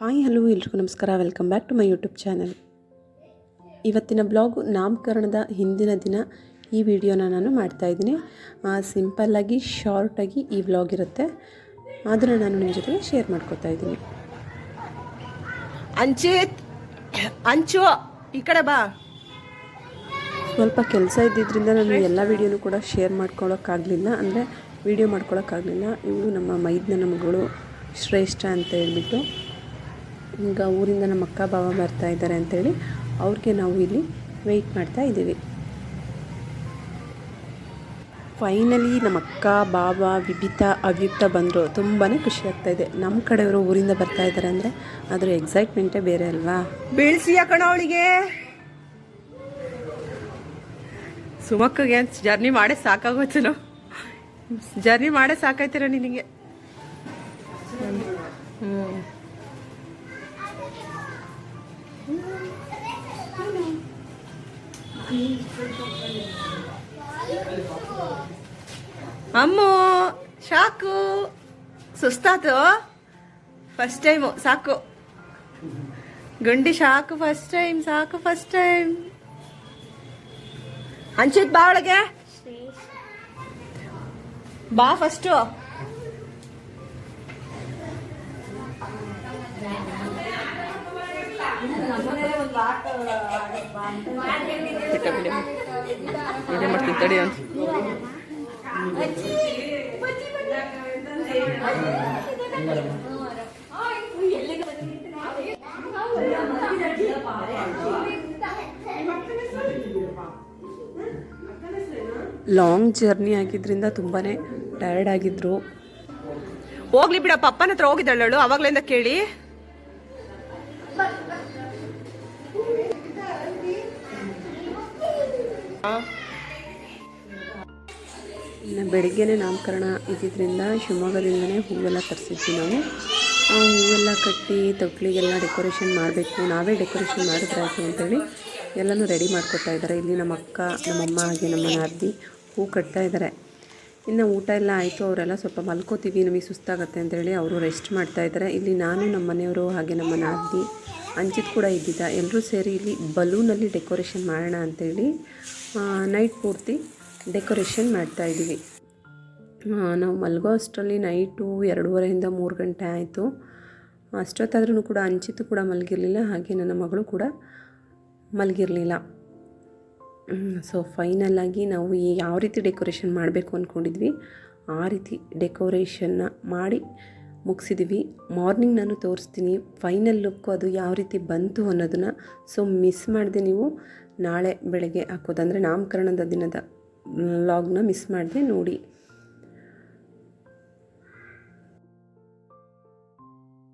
Hi, hello, ಎಲ್ರಿಗೂ ನಮಸ್ಕಾರ. Welcome back to my YouTube channel ಇವತ್ತಿನ ಬ್ಲಾಗು ನಾಮಕರಣದ ಹಿಂದಿನ ದಿನ ಈ ವಿಡಿಯೋನ ನಾನು ಮಾಡ್ತಾಯಿದ್ದೀನಿ ಸಿಂಪಲ್ಲಾಗಿ ಶಾರ್ಟಾಗಿ ಈ ವ್ಲಾಗ್ ಇರುತ್ತೆ. ಅದನ್ನು ನಾನು ನಿಮ್ಮ ಜೊತೆಗೆ ಶೇರ್ ಮಾಡ್ಕೊತಾ ಇದ್ದೀನಿ. ಅಂಚಿತ್, ಅಂಚು, ಈ ಕಡೆ ಬಾ. ಸ್ವಲ್ಪ ಕೆಲಸ ಇದ್ದಿದ್ದರಿಂದ ನಾನು ಎಲ್ಲ ವೀಡಿಯೋನು ಕೂಡ ಶೇರ್ ಮಾಡ್ಕೊಳ್ಳೋಕ್ಕಾಗಲಿಲ್ಲ ಅಂದರೆ ವೀಡಿಯೋ ಮಾಡ್ಕೊಳ್ಳೋಕ್ಕಾಗಲಿಲ್ಲ ಇವಳು ನಮ್ಮ ಮೈದ್ನ ಮಗಳು ಶ್ರೇಷ್ಠ ಅಂತ ಹೇಳ್ಬಿಟ್ಟು ಈಗ ಊರಿಂದ ನಮ್ಮ ಅಕ್ಕ, ಬಾವ ಬರ್ತಾ ಇದ್ದಾರೆ ಅಂತೇಳಿ ಅವ್ರಿಗೆ ನಾವು ಇಲ್ಲಿ ವೆಯ್ಟ್ ಮಾಡ್ತಾ ಇದ್ದೀವಿ. ಫೈನಲಿ ನಮ್ಮ ಅಕ್ಕ ಬಾಬಾ ವಿಭಿತಾ ಅವ್ಯುಕ್ತ ಬಂದರು. ತುಂಬಾ ಖುಷಿ ಆಗ್ತಾ ಇದೆ. ನಮ್ಮ ಕಡೆಯವರು ಊರಿಂದ ಬರ್ತಾ ಇದ್ದಾರೆ ಅಂದರೆ ಅದರ ಎಕ್ಸೈಟ್ಮೆಂಟೇ ಬೇರೆ ಅಲ್ವಾ? ಬೀಳ್ಸಿಯ ಕಣ ಅವಳಿಗೆ? ಸುಮಕ್ಕಗೆ ಜರ್ನಿ ಮಾಡೇ ಸಾಕಾಗೋಯ್ತು ಜರ್ನಿ ಮಾಡೇ ಸಾಕಾಯ್ತೀರ ನಿನಗೆ ಅಮ್ಮು, ಸಾಕು. ಸುಸ್ತಾತು? ಫಸ್ಟ್ ಟೈಮು ಸಾಕು. ಗುಂಡಿ ಸಾಕು ಫಸ್ಟ್ ಟೈಮ್ ಸಾಕು ಫಸ್ಟ್ ಟೈಮ್ ಅಂಚಿತ್ ಬಾ ಒಳಗೆ ಬಾ ಫಸ್ಟು ವಿಡಿಯೋ ಮಾಡ್ತೀನಿ ತಡಿ ಅಂತ ಲಾಂಗ್ ಜರ್ನಿ ಆಗಿದ್ದರಿಂದ ತುಂಬಾ ಟಯರ್ಡ್ ಆಗಿದ್ರು. ಹೋಗ್ಲಿ ಬಿಡ ಪಪ್ಪನ ಹತ್ರ ಹೋಗಿದ್ದಳು ಅವಾಗ್ಲಿಂದ ಕೇಳಿ. ಇನ್ನು ಬೆಳಿಗ್ಗೆ ನಾಮಕರಣ ಇದ್ದಿದ್ದರಿಂದ ಶಿವಮೊಗ್ಗದಿಂದನೇ ಹೂವೆಲ್ಲ ತರಿಸಿದ್ವಿ ನಾವು. ಆ ಹೂವೆಲ್ಲ ಕಟ್ಟಿ ತೊಟ್ಲಿಗೆಲ್ಲ ಡೆಕೋರೇಷನ್ ಮಾಡಬೇಕು ನಾವೇ ಡೆಕೋರೇಷನ್ ಮಾಡಿದ್ರೆ ಆಯಿತು ಅಂತೇಳಿ ಎಲ್ಲನೂ ರೆಡಿ ಮಾಡ್ಕೊತಾ ಇದ್ದಾರೆ. ಇಲ್ಲಿ ನಮ್ಮ ಅಕ್ಕ ನಮ್ಮಮ್ಮ ಹಾಗೆ ನಮ್ಮ ನಾದ್ನಿ. ಹೂ ಕಟ್ತಾ ಇದ್ದಾರೆ. ಇನ್ನು ಊಟ ಎಲ್ಲ ಆಯಿತು, ಅವರೆಲ್ಲ ಸ್ವಲ್ಪ ಮಲ್ಕೋತೀವಿ, ನಮಗೆ ಸುಸ್ತಾಗತ್ತೆ ಅಂತೇಳಿ ಅವರು ರೆಸ್ಟ್ ಮಾಡ್ತಾ ಇದ್ದಾರೆ. ಇಲ್ಲಿ ನಾನು, ನಮ್ಮ ಮನೆಯವರು ಹಾಗೆ ನಮ್ಮ ನಾದಿ ಅಂಚಿತ್ ಕೂಡ ಇದ್ದಿದ್ದ. ಎಲ್ಲರೂ ಸೇರಿ ಇಲ್ಲಿ ಬಲೂನಲ್ಲಿ ಡೆಕೋರೇಷನ್ ಮಾಡೋಣ ಅಂತೇಳಿ ನೈಟ್ ಪೂರ್ತಿ ಡೆಕೋರೇಷನ್ ಮಾಡ್ತಾ ಇದ್ದೀವಿ. ನಾವು ಮಲ್ಗೋ ಅಷ್ಟರಲ್ಲಿ ನೈಟು ಎರಡೂವರೆಯಿಂದ ಮೂರು ಗಂಟೆ ಆಯಿತು. ಅಷ್ಟೊತ್ತಾದ್ರೂ ಕೂಡ ಅಂಚಿತು ಕೂಡ ಮಲಗಿರಲಿಲ್ಲ, ಹಾಗೆ ನನ್ನ ಮಗಳು ಕೂಡ ಮಲಗಿರಲಿಲ್ಲ. ಸೊ ಫೈನಲಾಗಿ ನಾವು ಯಾವ ರೀತಿ ಡೆಕೋರೇಷನ್ ಮಾಡಬೇಕು ಅಂದ್ಕೊಂಡಿದ್ವಿ ಆ ರೀತಿ ಡೆಕೋರೇಷನ್ನ ಮಾಡಿ ಮುಗಿಸಿದ್ವಿ. ಮಾರ್ನಿಂಗ್ ನಾನು ತೋರಿಸ್ತೀನಿ ಫೈನಲ್ ಲುಕ್ಕು ಅದು ಯಾವ ರೀತಿ ಬಂತು ಅನ್ನೋದನ್ನು. ಸೊ ಮಿಸ್ ಮಾಡಿದೆ ನೀವು, ನಾಳೆ ಬೆಳಗ್ಗೆ ಹಾಕೋದಂದರೆ ನಾಮಕರಣದ ದಿನದ ಲಾಗ್ನ ಮಿಸ್ ಮಾಡಿದೆ ನೋಡಿ.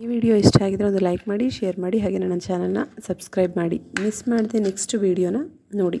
ಈ ವಿಡಿಯೋ ಇಷ್ಟ ಆಗಿದ್ರೆ ಒಂದು ಲೈಕ್ ಮಾಡಿ ಶೇರ್ ಮಾಡಿ ಹಾಗೆ ನನ್ನ ಚಾನಲ್ನ ಸಬ್ಸ್ಕ್ರೈಬ್ ಮಾಡಿ. ಮಿಸ್ ಮಾಡಿದೆ ನೆಕ್ಸ್ಟ್ ವಿಡಿಯೋನ ನೋಡಿ.